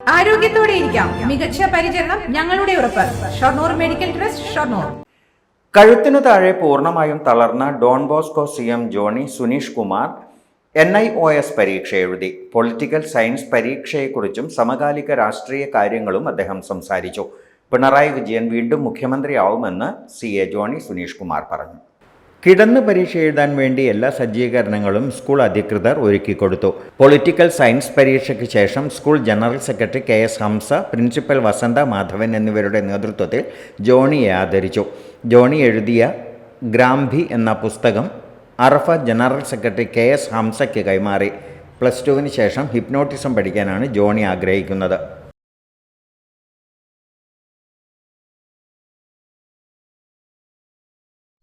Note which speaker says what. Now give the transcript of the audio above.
Speaker 1: ആരോഗ്യത്തോടെ ഇരിക്കാം. മികച്ച പരിചരണം ഞങ്ങളുടെ ഉറപ്പ്. Shoranur medical trust Shoranur.
Speaker 2: കഴുത്തിനു താഴെ പൂർണമായും തളർന്ന Don Bosco C M Johny Suneesh Kumar N I O S പരീക്ഷ എഴുതി. പൊളിറ്റിക്കൽ സയൻസ് പരീക്ഷയെക്കുറിച്ചും സമകാലിക രാഷ്ട്രീയ കാര്യങ്ങളും അദ്ദേഹം സംസാരിച്ചു. പിണറായി വിജയൻ വീണ്ടും മുഖ്യമന്ത്രിയാവുമെന്ന് സി എ ജോണി സുനീഷ് കുമാർ പറഞ്ഞു. കിടന്ന് പരീക്ഷ എഴുതാൻ വേണ്ടി എല്ലാ സജ്ജീകരണങ്ങളും സ്കൂൾ അധികൃതർ ഒരുക്കിക്കൊടുത്തു പൊളിറ്റിക്കൽ സയൻസ് പരീക്ഷയ്ക്ക് ശേഷം school general secretary K S Hamza principal Vasantha Madhavan എന്നിവരുടെ നേതൃത്വത്തിൽ ജോണിയെ ആദരിച്ചു. ജോണി എഴുതിയ ഗ്രാംഭി എന്ന പുസ്തകം Arafa general secretary K S ഹംസയ്ക്ക് കൈമാറി. പ്ലസ് ടുവിന് ശേഷം ഹിപ്നോട്ടിസം പഠിക്കാനാണ് ജോണി ആഗ്രഹിക്കുന്നത്.